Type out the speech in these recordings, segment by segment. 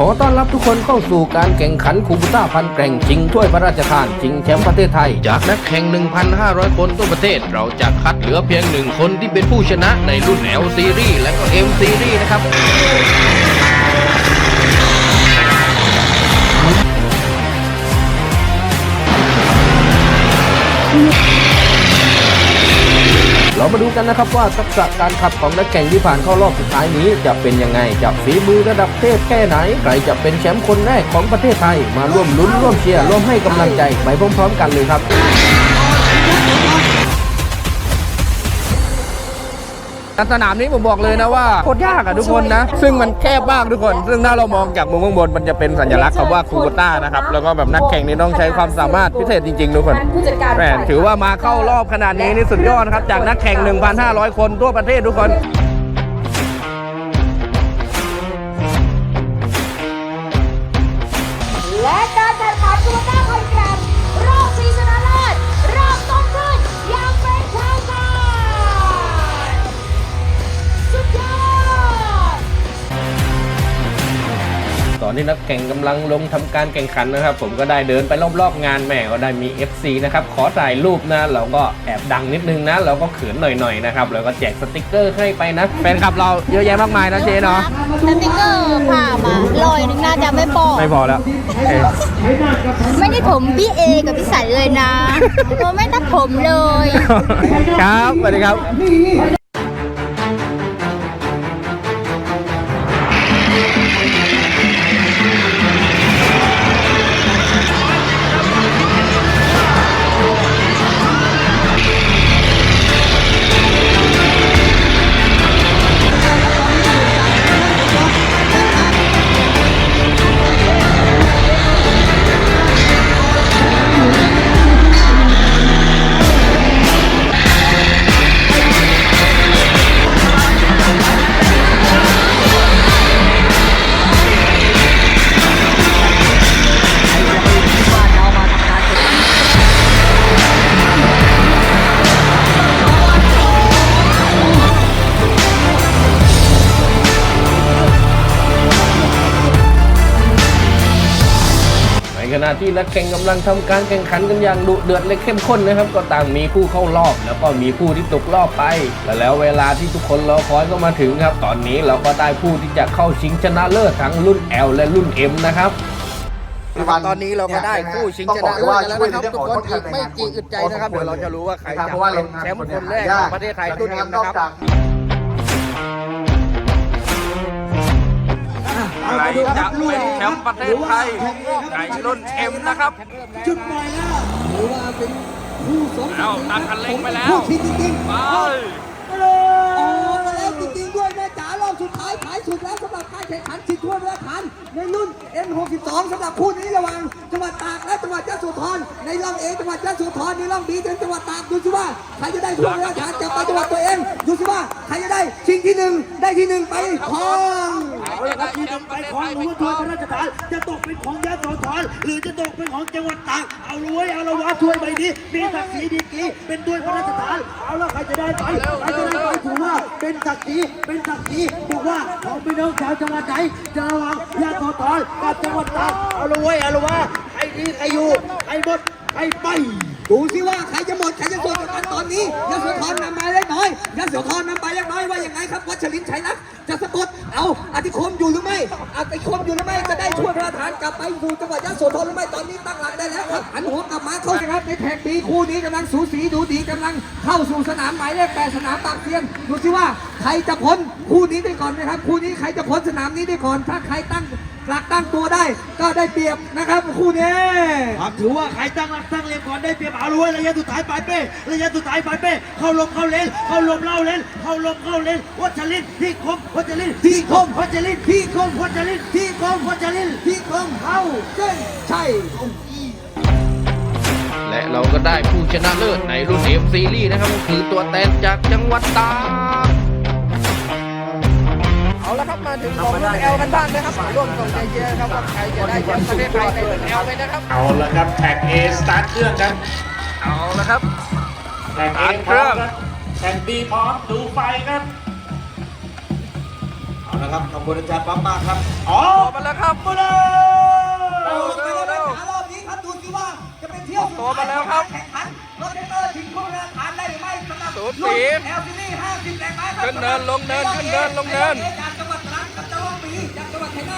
ขอต้อนรับทุกคนเข้าสู่การแข่งขันคูบูต้าพันแกร่งชิงถ้วยพระราชทานชิงแชมป์ประเทศไทย จากนักแข่ง 1,500 คนทั่วประเทศ เราจะคัดเหลือเพียงหนึ่งคนที่เป็นผู้ชนะในรุ่น L Series และก็ M Series นะครับ เรามาดูกันนะครับว่าทักษะการขับของนักแข่งที่ผ่านเข้ารอบสุดท้ายนี้ จะเป็นยังไงจะฝีมือระดับเทพแค่ไหน ใครจะเป็นแชมป์คนแรกของประเทศไทย มาร่วมลุ้นร่วมเชียร์ร่วมให้กำลังใจไปพร้อมๆ กันเลยครับ สนามนี้ผมบอกเลยนะว่าโคตรยากอะทุกคนนะ ซึ่งมันแคบมากทุกคน ซึ่งถ้าเรามองจากมุมข้างบนมันจะเป็นสัญลักษณ์คำว่าคูโบต้านะครับ แล้วก็แบบนักแข่งนี่ต้องใช้ความสามารถพิเศษจริงๆทุกคนแหมถือว่ามาเข้ารอบขนาดนี้นี่สุดยอดนะครับ จากนักแข่ง 1,500 คนทั่วประเทศทุกคน อนนี้นักแข่งกำลังลงทำการแข่งขันนะครับ ผมก็ได้เดินไปรอบๆงานแหม่ก็ได้มี FC นะครับขอถ่ายรูปนะเราก็แอบดังนิดนึงนะเราก็เขินหน่อยๆนะครับแล้วก็แจกสติกเกอร์ให้ไปนะแฟนคลับเราเยอะแยะมากมายนะเจ๊เนาะสติกเกอร์ผ่ามาลอยหนึงน่าจะไม่พอไม่พอแล้วเอ๊ะไม่ได้ผมพี่เอกับพี่สันเลยนะเราไม่ตัดผมเลย ครับสวัสดีครับ ณะที่นักแข่งกำลังทำการแข่งขันกันอย่างดุเดือดและเข้มข้นนะครับ ก็ต่างมีผู้เข้ารอบ แล้วก็มีผู้ที่ตกรอบไปและแล้วเวลาที่ทุกคนรอคอยก็มาถึงครับ ตอนนี้เราก็ได้ผู้ที่จะเข้าชิงชนะเลิศทั้งรุ่น L และรุ่น M นะครับตอนนี้เราก็ได้คู่ชิงชนะเลิศกันแล้วนะครับทุกคนอีกไม่กี่อึดใจนะครับเดี๋ยวเราจะรู้ว่าใครจะเป็นแชมป์คนแรกของประเทศไทยรุ่น M นะครับ ใครจะเป็นแชมป์ประเทศไทยในรุ่น M นะครับ จุดหมายแล้วหรือว่าเป็นผู้สมเอาตัดคันเร่งไปแล้วผู้ชิงจริงๆไปออกมาแล้วจริงๆด้วยแม่จ๋ารอบสุดท้ายขายสุดแล้วสำหรับการแข่งขันชิงถ้วยพระราชทานในรุ่น N62 สำหรับคู่นี้ระหว่างจังหวัดตากและจังหวัดยะโสธรในร่องเอจังหวัดยะโสธรในร่องบีเป็นจังหวัดตากดูสิว่าใครจะได้ถ้วยพระราชทานจากไปจังหวัดตัวเองดูสิว่าใครจะได้ชิงที่หนึ่งได้ที่หนึ่งไปครอง เอาละครับที่นำไปของหลวงพ่อถ้วยพระราชทานจะตกเป็นของยะโสธรหรือจะตกเป็นของจังหวัดตากเอาละเว้ยเอาละวะถ้วยใบนี้มีศักดิ์ศรีดีกรีเป็นถ้วยพระราชทานเอาละใครจะได้ไปใครจะได้ไปถือว่าเป็นศักดิ์ศรีเป็นศักดิ์ศรีบอกว่าของพี่น้องชาวจังหวัดไหนจะระวังยะโสธรกับจังหวัดตากเอาละเว้ยเอาละวะใครดีใครอยู่ใครหมดใครไปดูสิว่าใครจะหมดใครจะส่วนกันตอนนี้ยะโสธรนำไปเล็กน้อยยะโสธรนำไปเล็กน้อยว่าอย่างไงครับวัชรินชัยรัก คมอยู่หรือไม่อาติคมอยู่หรือไม่จะได้ช่วยพระฐาชทานกลับไปสู่จังหวัดยะโสธรหรือไม่ตอนนี้ตั้งหลักได้แล้วครับหันหัวกลับมาเข้านะครับในแท็กปีคู่นี้กำลังสูสีดูดีกำลังเข้าสู่สนามหมายเลขแปดสนามปากเทียนดูสิว่าใครจะพ้นคู่นี้ได้ก่อนนะครับคู่นี้ใครจะพ้นสนามนี้ได้ก่อนถ้าใครตั้ง หลักตั้งตัวได้ก็ได้เปรียบนะครับคู่นี้ครับถือว่าใครตั้งรักตั้งเรียงก่อนได้เปรียบเอาเลยระยะสุดท้ายปลายเป้ระยะสุดท้ายปลายเป้เข้าลมเข้าเลนเข้าลมเล่าเลนเข้าลมเข้าเลนวัชรินทร์ที่คมวัชรินทร์ที่คมวัชรินทร์ที่คมวัชรินทร์ที่คมวัชรินทร์ที่คงเข้าเส้นชัยและเราก็ได้ผู้ชนะเลิศในรุ่น M Series นะครับก็คือตัวแทนจากจังหวัดตาก เอาละครับมาถึงของรุ่น L กันบ้างนะครับมาร่วมส่งใจเชียร์นะครับว่าใครจะได้แชมป์ประเทศไทยในรุ่น L ไปนะครับเอาละครับแท็ก A สตาร์ทเครื่องกันเอาละครับแท็ก A สตาร์ทพเคร้รื่ออมงครับแท็ก B พร้อมดูไฟครับเอาละนะครับขอบคุณอาจารย์ปั๊มมากครับอ๋อมาแล้วครับมาเลยเอาไปแล้วไปหารอบนี้ครับดูสิว่าจะเป็นเที่ยวสุดตัวมาแล้วครับแข่งขันรถเตอร์ชิงทุนฐานได้หรือไม่สำหรับสูรุ่สีน LCD 50แรงม้าครับขึ้นเนินลงเนินขึ้นเนินลงเนิน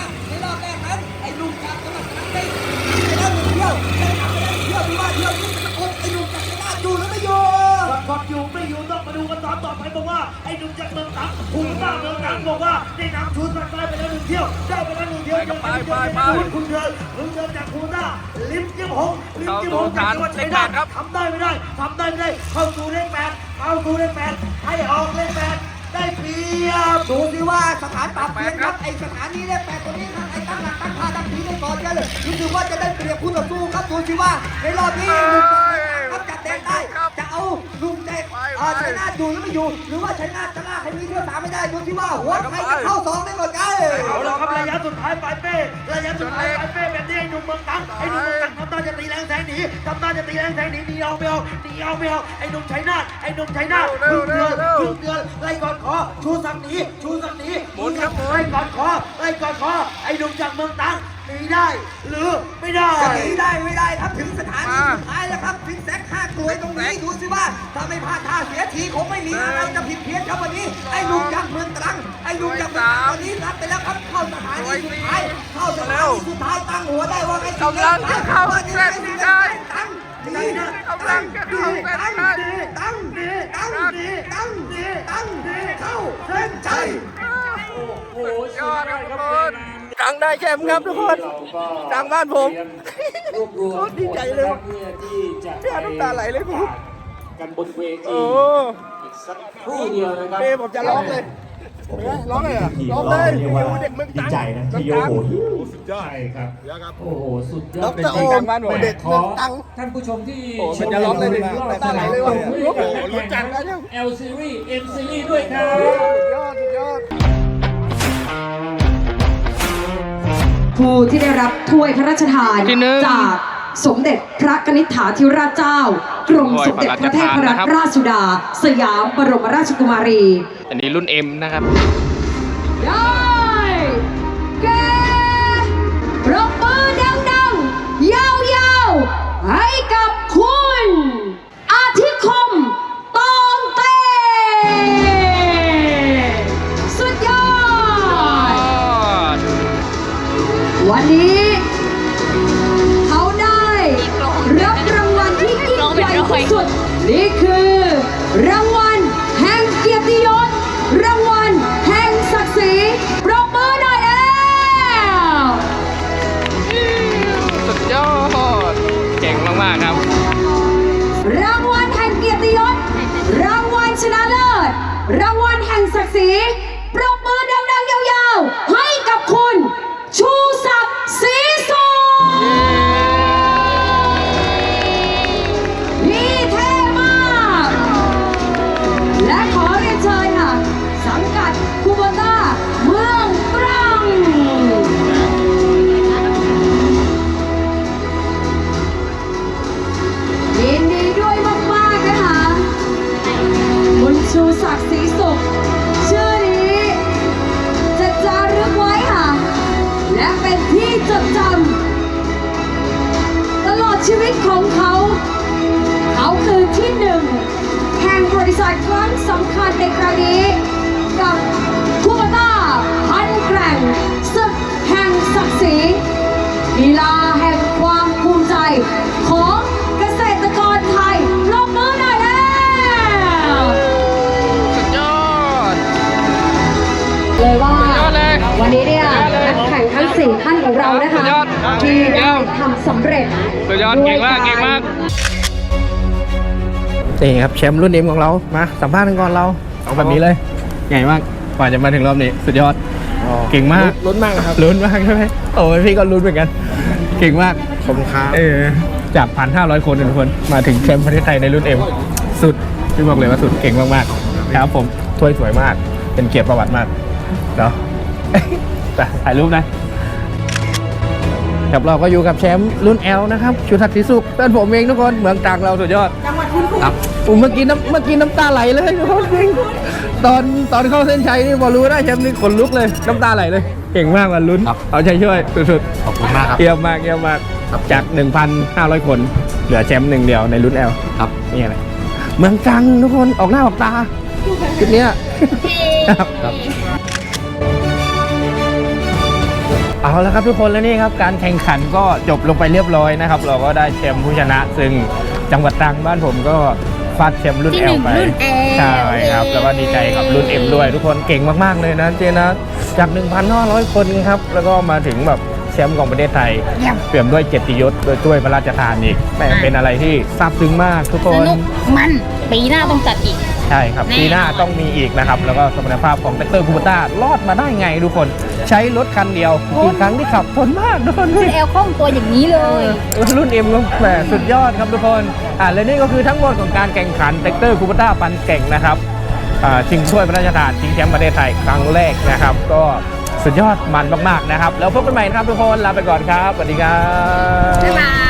ากจังหวัดชัยนาทในรอบแรกนั้นไอ้ลุงจากจังหวัดตรังได้ไปแล้วหนึ่งเที่ยวได้ทำไปแล้วหนึ่งเที่ยวที่ว่าเที่ยวนี้จะกดไอ้ลุงจากชัยนาทอยู่หรือไม่อยู่กดอยู่ไม่อยู่ต้องมาดูกันตอนต่อไปบอกว่าไอ้หนุ่มจากเมืองตังภูมิต้าเมืองตังบอกว่าได้นำชุดมาได้ไปแล้วหนึ่งเที่ยวได้ไปแล้วหนึ่งเที่ยวไปไปไปคุณเชิญคุณเชิญจากภูมิต้าลิมจิ้มหงลิมจิ้มหงเข้าจากจังหวัดสู่ชัยฐานาทนครับทำได้ไม่ได้ทำได้ไม่ได้เข้าสู่เลขแปดเข้าสู่เลขแปดให้ออกเลขแปด ได้เปรียบดูสิว่าสถานปราบเปลี่ยนครับไอ้สถานีเนี่ยแปดตัวนี้ครับไอ้ตั้งหลักตั้งท่าตั้งทีได้ก่อนกันเลยรู้สึกว่าจะได้เปรียบคู่ต่อสู้ครับดูสิว่าในรอบนี้ลุงครับจับแดงได้จะเอาลุงใจเอ่อชัยนาทอยู่หรือไม่อยู่หรือว่าชัยนาทจะลากให้มีเที่ยวสามไม่ได้ดูสิว่าหัวใครจะเข้าสองได้ก่อนกันเอาละครับระยะสุดท้ายปลายเป้ระยะสุดท้ายปลายเป้แบบนี้ไอ้หนุ่มเมืองตังไอ้หนุ่มเมืองตังทำได้จะตีแรงแทงห นีทำได้จะตีแรงแทงหนีหนีเอาไม่เอาหนีเอาไม่เอาไอ้หนุ่มชัยนาทไอ้หนุ่มชัยนาทเร็พึ่วงเร็เดืวอนเร็วพึ่งเดือนไล่ก่อนคอชูสักหนีชูสักหนีหมุนครับหมุนไล่ก่อนคอไล่ก่อนคอไอ้หนุ่มจากเมืองตัง หนีได้ หรือไม่ได้ จะหนีได้ไม่ได้ครับถึงสถานีสุดท้ายแล้วครับถึงแซกห้ากลวยตรงนี้ดูสิว่าถ้าไม่พลาดท่าเสียทีคงไม่มีอะไรจะผิดเพี้ยนครับวันนี้ไอ้ลุงจากเมืองตรังไอ้ลุงจากเมืองตรังวันนี้รับไปแล้วครับเข้าสถานีสุดท้ายเข้าสถานีสุดท้ายตั้งหัวได้ว่าไอ้กำลังจะเข้าเส้นได้ตั้งดีกำลังจะเข้าเส้นชัยตั้งดีตั้งดีตั้งดีตั้งดีเข้าเส้นชัย ยอดครับทุกคนตัง ได้แชมป์ครับทุกคนตังบ้านผมรวบรวมโคตรดีใจเลยเพื่อที่จะเชื่อน้ำตาไหลเลยกูกันบนเวทีโอ้อีกสักครู่เดียวนะครับเป้ผมจะร้องเลยร้องเลยเหรอร้องเลยโอ้โหเด็กเมืองดีตังใจนะที่โยโหสุดยอดใช่ครับโอ้โหสุดยดออดกเตอร์โอมเด็กเมืองตังท่านผู้ชมที่โอ้มันจะร้องเลยดิชมน้ำตาไหลเลยว่ะโอ้โหโอ้โหรู้จักนะเนี่ย L series M series ด้วยครับสุดยอดสุดยอด ผู้ที่ได้รับถ้วยพระราชทานที่หนึ่งจากสมเด็จพระกนิษฐาธิราชเจ้า กรมสมเด็จพระเทพรัตนราชสุดา สยามบรมราชกุมารี อันนี้รุ่น M นะครับ มากๆครับ รางวัลแห่งเกียรติยศ รางวัลชนะเลิศ รางวัลแห่งศักดิ์ศรี จดจำตลอดชีวิตของเขา เขาคือที่หนึ่งแห่งบริษัทครั้งสำคัญในครั้งนี้ กับคูปต้าพันแกร่งศึกแห่งศักดิ์ศรีกีฬาแห่งความภูมิใจของเกษตรกรไทยลงมือหน่อยแล้วสุดยอดเลยว่าสุดยอดเลยวันนี้ ทั้งสี่ท่านของเรานะคะสุดยอดที่เยี่ได้ยมทำสำเร็จสุดยอดด้วเก่งมากรเก่งมากนี่ครับแชมป์รุ่นเอ็มของเรามาสัมภาษณ์กันก่อนเราเอาแบบนี้เลยใหญ่มากกว่าจะมาถึงรอบนี้สุดยอดเก่งมากลุ้นมากครับลุ้นมากใช่ไหมโอ้ยพี่ก็ลุ้นเหมือนกัน เก่งมากขอบคุณครับเออจากพันห้าร้อยคนนะทุกคนมาถึงแชมป์ประเทศไทยในรุ่นเอ็มสุดพี่บอกเลยว่าสุดเก่งมากๆครับผมถ้วยสวยมาก เป็นเกียรติประวัติมากเนาะไปถ่ายรูปนะ ครับเราก็อยู่กับแชมป์รุ่น L นะครับชูทักษิสุขเพื่อนผมเองทุกคนเมืองตรังเราสุดยอดจังหวัดคุณครับอุ้มเมื่อกี้น้ำเมื่อกี้น้ำตาไหลเลยทุกคนจริงตอนตอนเข้าเส้นชัยนี่พอรู้ได้แชมป์นี่ขนลุกเลยน้ำตาไหลเลยเก่งมากวันลุ้นเอาใจช่วยสุดๆขอบคุณมากครับเยี่ยมมากเยี่ยมมากจาก 1,500 คน เหลือแชมป์หนึ่งเดียวในรุ่นแอลครับนี่อะไรเมืองตรังทุกคนออกหน้าออกตาคลิปเนี้ยครับ เอาละครับทุกคนแล้วนี่ครับการแข่งขันก็จบลงไปเรียบร้อยนะครับ เราก็ได้แชมป์ผู้ชนะ ซึ่งจังหวัดตรังบ้านผมก็ฟาดแชมป์รุ่นที่แอหลนึ่งไปรุ่น L ใช่ครับแล้วก็ดีใจกับรุ่น M ด้วย ทุกคนเก่งมากๆเลยนะเจนะจาก 1,500 คนครับแล้วก็มาถึงแบบแชมป์ของประเทศไทยเยี่ยม เปี่ยมด้วยเกียรติยศโดยถ้วยพระราชทานอีกแหม่เป็นอะไรที่ซาบซึ้งมากทุกคสน นุกมันปีหน้าต้องจัดอีก ใช่ครับแน่ปีหน้าต้องมีอีกนะครับ แล้วก็สมรรถภาพของแท็กเตอร์คูปต้ารอดมาได้ไงทุกคน ใช้รถคันเดียวกี่ครั้งที่ขับทนมากทุกคนรุ่นแอลคล่องตัวอย่างนี้เลยรุ่นเอ็มก็แหมสุดยอดครับทุกคนอ่าและนี่ก็คือทั้งหมดของการแข่งขันแท็กเตอร์คูปต้าปันเก่งนะครับอ่าชิงถ้วยพระราชทานชิงแชมป์ประเทศไทยครั้งแรกนะครับ ก็สุดยอดมันมากๆนะครับ แล้วพบกันใหม่นะครับทุกคนลาไปก่อนครับสวัสดีครับบ๊ายบาย